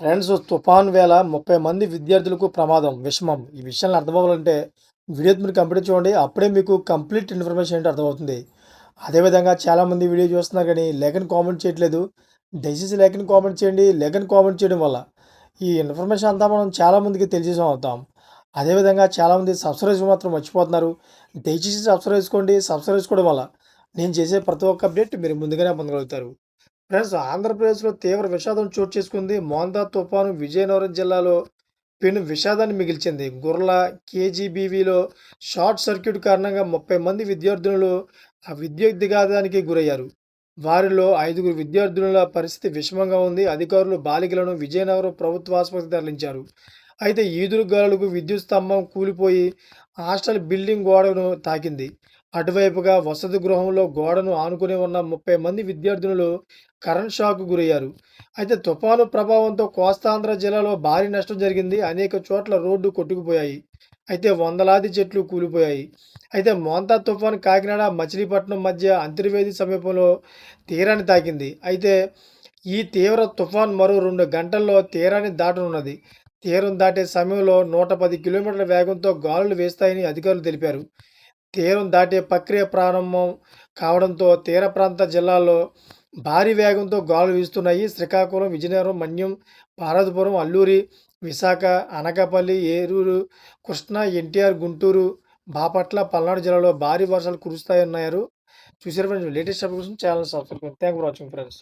Friends తుఫాన్ వేళ ముప్పై మంది విద్యార్థులకు ప్రమాదం విషమం. ఈ విషయాన్ని అర్థమవ్వాలంటే వీడియో మీరు కంప్లీట్ చూడండి. అప్పుడే మీకు కంప్లీట్ ఇన్ఫర్మేషన్ ఏంటో అర్థమవుతుంది. అదేవిధంగా చాలామంది వీడియో చూస్తున్నారు కానీ లేఖను కామెంట్ చేయట్లేదు. దయచేసి లేఖను కామెంట్ చేయండి. లేఖను కామెంట్ చేయడం వల్ల ఈ ఇన్ఫర్మేషన్ అంతా మనం చాలామందికి తెలిసేసాం అవుతాం. అదేవిధంగా చాలామంది సబ్స్క్రైబ్ మాత్రం మర్చిపోతున్నారు. దయచేసి సబ్స్క్రైబ్ చేసుకోండి. సబ్స్క్రైబ్ చేసుకోవడం వల్ల నేను చేసే ప్రతి ఒక్క అప్డేట్ మీరు ముందుగానే పొందగలుగుతారు. ఫ్రెండ్స్ ఆంధ్రప్రదేశ్లో తీవ్ర విషాదం చోటు చేసుకుంది. మోందా తుఫాను విజయనగరం జిల్లాలో పెను విషాదాన్ని మిగిల్చింది. గుర్ల కేజీబీవీలో షార్ట్ సర్క్యూట్ కారణంగా ముప్పై మంది విద్యార్థులు ఆ విద్యుత్ గురయ్యారు. వారిలో ఐదుగురు విద్యార్థుల పరిస్థితి విషమంగా ఉంది. అధికారులు బాలికలను విజయనగరం ప్రభుత్వ ఆసుపత్రికి తరలించారు. అయితే ఈదురు గాలులకు విద్యుత్ స్తంభం కూలిపోయి హాస్టల్ బిల్డింగ్ గోడను తాకింది. అటువైపుగా వసతి గృహంలో గోడను ఆనుకుని ఉన్న ముప్పై మంది విద్యార్థులు కరెంట్ షాక్ గురయ్యారు. అయితే తుఫాను ప్రభావంతో కోస్తాంధ్ర జిల్లాలో భారీ నష్టం జరిగింది. అనేక చోట్ల రోడ్డు కొట్టుకుపోయాయి. అయితే వందలాది చెట్లు కూలిపోయాయి. అయితే మోంతా తుఫాన్ కాకినాడ మచిలీపట్నం మధ్య అంతర్వేది సమీపంలో తీరాన్ని తాకింది. అయితే ఈ తీవ్ర తుఫాన్ మరో రెండు గంటల్లో తీరాన్ని దాటనున్నది. తీరం దాటే సమయంలో నూట పది కిలోమీటర్ల వేగంతో గాలులు వేస్తాయని అధికారులు తెలిపారు. తీరం దాటే ప్రక్రియ ప్రారంభం కావడంతో తీర ప్రాంత జిల్లాల్లో భారీ వేగంతో గాలు వీస్తున్నాయి. శ్రీకాకుళం విజయనగరం మన్యం పార్వతీపురం అల్లూరి విశాఖ అనకాపల్లి ఏరూరు కృష్ణా ఎన్టీఆర్ గుంటూరు బాపట్ల పల్నాడు జిల్లాలో భారీ వర్షాలు కురుస్తాయన్నారు. చూసారు friends latest updates channel subscribe thank for watching friends